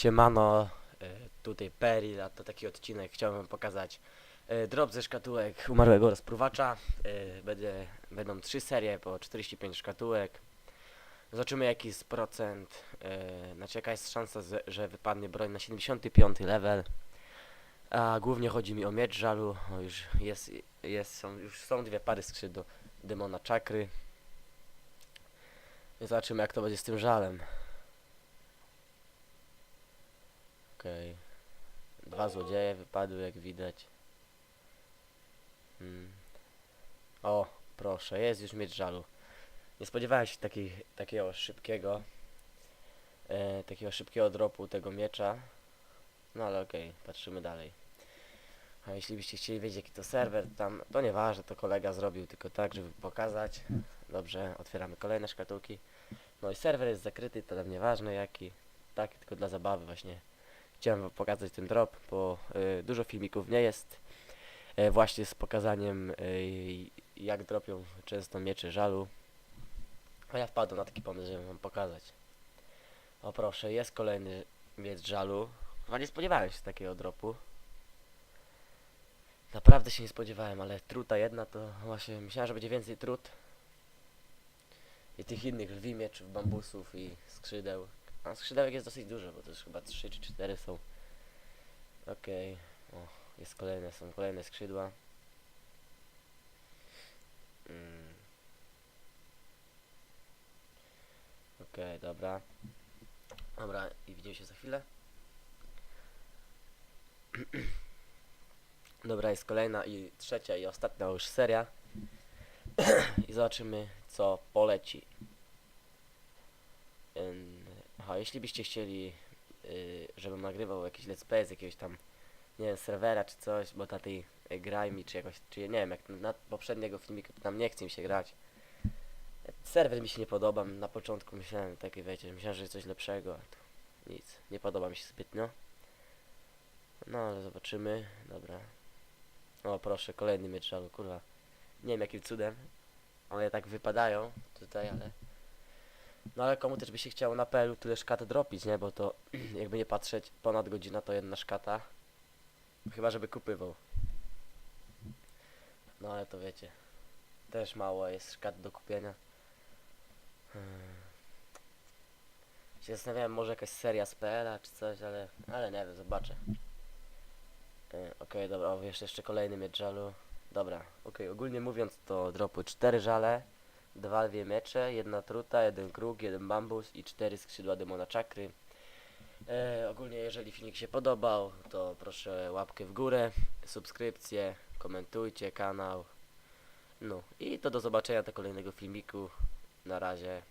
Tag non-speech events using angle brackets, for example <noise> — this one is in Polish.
Siemano, e, tutaj Peril, a to taki odcinek chciałem wam pokazać e, drop ze szkatułek umarłego rozpruwacza. E, Będzie, będą trzy serie po 45 szkatułek. Zobaczymy jaki jest procent, znaczy jaka jest szansa, że wypadnie broń na 75 level. A głównie chodzi mi o miecz żalu, o, już, jest, jest, są, już są dwie pary skrzydł demona czakry. Zobaczymy jak to będzie z tym żalem. Okej. Dwa złodzieje wypadły, jak widać. Hmm. O, proszę, jest już miecz żalu. Nie spodziewałem się takiej, takiego szybkiego, e, takiego szybkiego dropu tego miecza. No ale okej, patrzymy dalej. A jeśli byście chcieli wiedzieć jaki to serwer, tam, to nieważne, to kolega zrobił tylko tak, żeby pokazać. Dobrze, otwieramy kolejne szkatułki. No i serwer jest zakryty, to tam nieważne jaki. Tak, tylko dla zabawy właśnie chciałem wam pokazać ten drop, bo y, dużo filmików nie jest y, właśnie z pokazaniem y, jak dropią często miecze żalu. A ja wpadłem na taki pomysł, żeby wam pokazać. O proszę, jest kolejny miecz żalu. Chyba nie spodziewałem się takiego dropu. Naprawdę się nie spodziewałem, ale truta jedna to właśnie myślałem, że będzie więcej trut. I tych innych lwi mieczów, bambusów i skrzydeł. A skrzydełek jest dosyć dużo, bo to już chyba 3 czy 4 są. Okej. O, jest kolejne, są kolejne skrzydła. Mm. Okej, dobra. Dobra, i widzimy się za chwilę. <clears throat> Dobra, jest kolejna i trzecia i ostatnia już seria. <clears throat> I zobaczymy co poleci. Ym, Aha, jeśli byście chcieli, yy, żebym nagrywał jakiś let's play z jakiegoś tam, nie wiem, serwera czy coś, bo na tej y, graj mi, czy jakoś, czy nie wiem, jak na poprzedniego filmiku, tam nie chce mi się grać. Serwer mi się nie podoba, na początku myślałem, takie wiecie, myślałem, że jest coś lepszego, a to nic, nie podoba mi się zbytnio. No, ale zobaczymy, dobra. O, proszę, kolejny miecz żalu, kurwa. Nie wiem jakim cudem, one tak wypadają tutaj, ale... No ale komu też by się chciało na PL tyle szkat dropić, nie? Bo to <clears throat> jakby nie patrzeć, ponad godzina to jedna szkata. Chyba żeby kupywał. No ale to wiecie. Też mało jest szkat do kupienia. Hmm. Się zastanawiałem może jakaś seria z PL-a czy coś, ale, ale nie wiem, zobaczę. E, Okej, dobra, o, jeszcze, jeszcze kolejny miecz żalu. Dobra, okej, ogólnie mówiąc to dropły cztery żale, dwa dwie miecze, jedna truta, jeden kruk, jeden bambus i cztery skrzydła demona czakry. E, ogólnie jeżeli filmik się podobał, to proszę łapkę w górę, subskrypcję, komentujcie kanał. No i to do zobaczenia do kolejnego filmiku. Na razie.